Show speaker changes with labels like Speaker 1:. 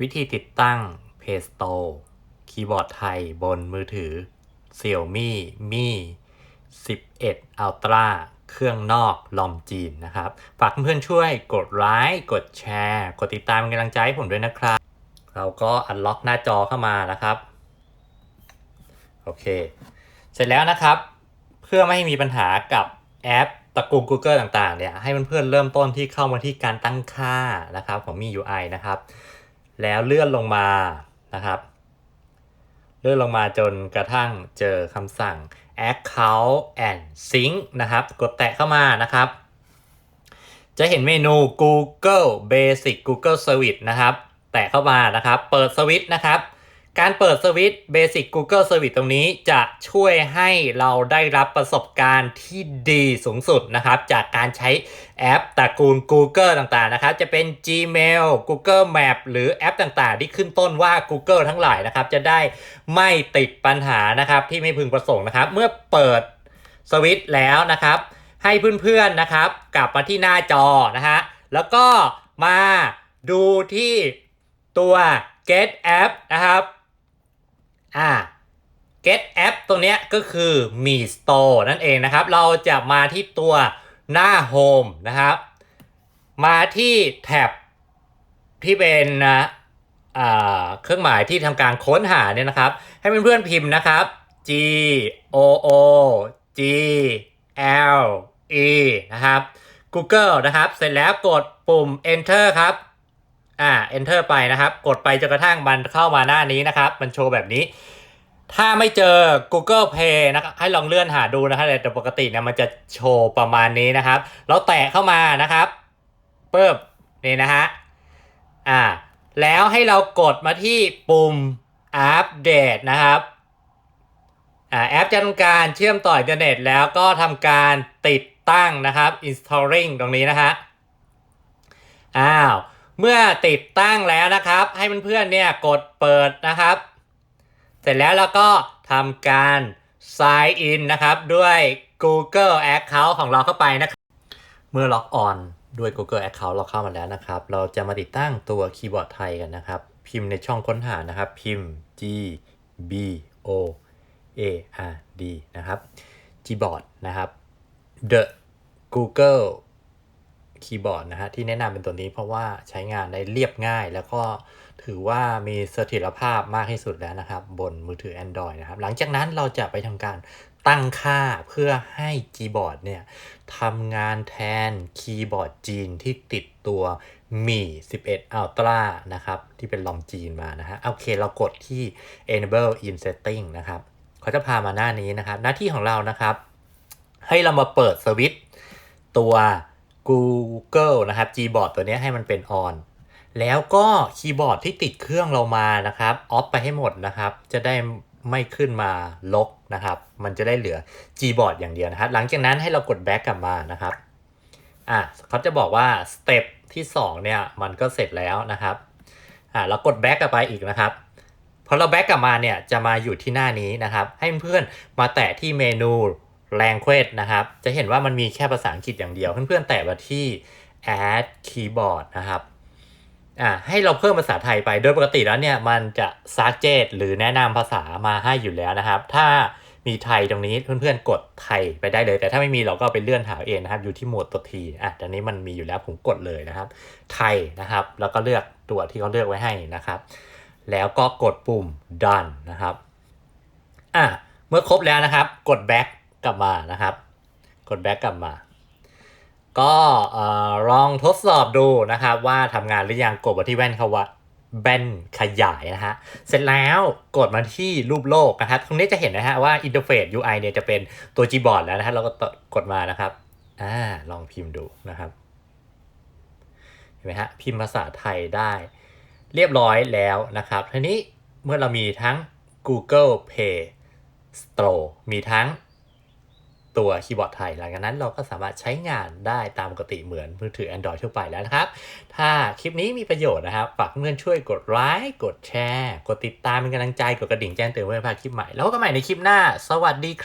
Speaker 1: วิธีติดตั้ง Play Store คีย์บอร์ดไทยบนมือถือ Xiaomi Mi 11 Ultra เครื่องนอกลอมจีนนะครับ ฝากเพื่อนๆช่วยกดไลค์กดแชร์ กดติดตามเป็นกำลังใจให้ผมด้วยนะครับ เราก็อันล็อกหน้าจอเข้ามานะครับ โอเค เสร็จแล้วนะครับ เพื่อไม่ให้มีปัญหากับแอปตระกูล Google ต่างๆเนี่ยให้เพื่อนๆเริ่มต้นที่เข้ามาที่การตั้งค่านะครับของมี UI นะครับ แล้วเลื่อนลงมานะครับ เลื่อนลงมาจนกระทั่งเจอคำสั่ง account and sync นะครับ กดแตะเข้ามานะครับ จะเห็นเมนู Google Basic Google Service นะครับ แตะเข้ามานะครับ เปิดสวิตช์นะครับ การเปิดสวิตช์ Basic Google Service ตรงนี้จะช่วยให้เราได้รับประสบการณ์ที่ดีสูงสุดนะครับ จากการใช้แอปตระกูล Google ต่างๆนะครับ จะเป็น Gmail Google Map หรือแอปต่างๆ ที่ขึ้นต้นว่า Google ทั้งหลายนะครับ จะได้ไม่ติดปัญหานะครับที่ไม่พึงประสงค์นะครับ เมื่อเปิดสวิตช์แล้วนะครับ ให้เพื่อนๆนะครับ กลับมาที่หน้าจอนะฮะแล้วก็มาดูที่ตัว Get App นะครับ อ่า Get App ตรงเนี้ยก็คือ Mi Store นั่นเองนะครับ เราจะมาที่ตัวหน้า Home นะครับ มาที่แท็บที่เป็นนะเครื่องหมายที่ทำการค้นหาเนี่ยนะครับ ให้เพื่อนๆพิมพ์นะครับ G O O G L E นะครับ Google นะครับ เสร็จแล้วกดปุ่ม Enter ครับ อ่า Enter ไปนะครับ กดไปจนกระทั่งมันเข้ามาหน้านี้นะครับ มันโชว์แบบนี้ ถ้าไม่เจอ Google Play นะครับให้ลองเลื่อนหาดูนะครับแต่ปกติเนี่ยมันจะโชว์ประมาณนี้นะครับเราแตะเข้ามานะครับปึ๊บนี่นะฮะอ่าแล้วให้เรากดมาที่ปุ่มอัปเดตนะครับอ่าแอปจะทำการเชื่อมต่ออินเทอร์เน็ตแล้วก็ทำการติดตั้งนะครับ installing ตรงนี้นะฮะ อ้าว เมื่อติดตั้งแล้วนะครับ ให้เพื่อนๆเนี่ยกดเปิดนะครับ เสร็จแล้วเราก็ทำการ sign in นะครับ ด้วย Google Account ของเราเข้าไปนะครับ เมื่อล็อกออนด้วย Google Account เราเข้ามาแล้วนะครับ เราจะมาติดตั้งตัวคีย์บอร์ดไทยกันนะครับ พิมพ์ในช่องค้นหานะครับ พิมพ์ G B O A R D นะครับ Gboard นะครับ The Google คีย์บอร์ดนะฮะที่แนะนำเป็นตัวนี้เพราะว่าใช้งานได้เรียบง่าย แล้วก็ถือว่ามีเสถียรภาพมากที่สุดแล้วนะครับ บนมือถือ Android นะครับ หลังจากนั้นเราจะไปทำการตั้งค่าเพื่อให้คีย์บอร์ดเนี่ยทำงานแทนคีย์บอร์ดจีนที่ติดตัวมี11 Ultra นะครับ ที่เป็นลอมจีนมานะฮะโอเคเรากดที่ enable in setting นะครับเขาจะพามาหน้านี้นะครับ หน้าที่ของเรานะครับ ให้เรามาเปิดสวิตตัว Google นะครับ Gboard ตัวนี้ให้มันเป็น on แล้วก็คีย์บอร์ดที่ติดเครื่องเรามานะครับออฟไปให้หมดนะครับ จะได้ไม่ขึ้นมาลกนะครับ มันจะได้เหลือ Gboard อย่างเดียวนะครับ หลังจากนั้นให้เรากด back กลับมานะครับอะเขาจะบอกว่าสเต็ปที่ 2 เนี่ย มันก็เสร็จแล้วนะครับอะเรากด back กลับไปอีกนะครับพอเรา back กลับมาเนี่ยจะมาอยู่ที่หน้านี้นะครับ ให้เพื่อนมาแตะที่เมนู language นะครับ จะเห็นว่ามันมีแค่ภาษาอังกฤษอย่างเดียว เพื่อนๆแตะมาที่ add keyboard นะครับอ่าให้เราเพิ่มภาษาไทยไปโดยปกติแล้วเนี่ยมันจะ suggest หรือแนะนำภาษามาให้อยู่แล้วนะครับ ถ้ามีไทยตรงนี้เพื่อนๆกดไทยไปได้เลย แต่ถ้าไม่มีเราก็ไปเลื่อนหาเองนะครับ อยู่ที่โหมดตัวทีอะตอนนี้มันมีอยู่แล้วผมกดเลยนะครับ ไทยนะครับ แล้วก็เลือกตัวที่เขาเลือกไว้ให้นะครับ แล้วก็กดปุ่ม done นะครับอะเมื่อครบแล้วนะครับ กด back กลับมานะครับ กด back กลับมา ก็เอ่อลองทดสอบดูนะครับ ว่าทำงานหรือยังกดมาที่แว่นเขาวะแบนขยายนะฮะ เสร็จแล้วกดมาที่รูปโลกนะครับ ตรงนี้จะเห็นนะฮะว่าอินเทอร์เฟซ UI เนี่ยจะเป็นตัว Gboard แล้วนะฮะ เราก็กดมานะครับ อ่า ลองพิมพ์ดูนะครับ เห็นไหมฮะ พิมพ์ภาษาไทยได้ เรียบร้อยแล้วนะครับ ทีนี้เมื่อเรามีทั้ง Google Play Store มีทั้ง ตัวคีย์บอร์ดไทย หลังจากนั้นเราก็สามารถใช้งานได้ตามปกติเหมือนมือถือ Android ทั่วไปแล้วนะครับ ถ้าคลิปนี้มีประโยชน์นะครับ ฝากเพื่อนช่วยกดไลค์กดแชร์ กดติดตามเป็นกำลังใจ กดกระดิ่งแจ้งเตือนเพื่อพลาดคลิปใหม่ แล้วพบกันใหม่ในคลิปหน้า สวัสดีครับ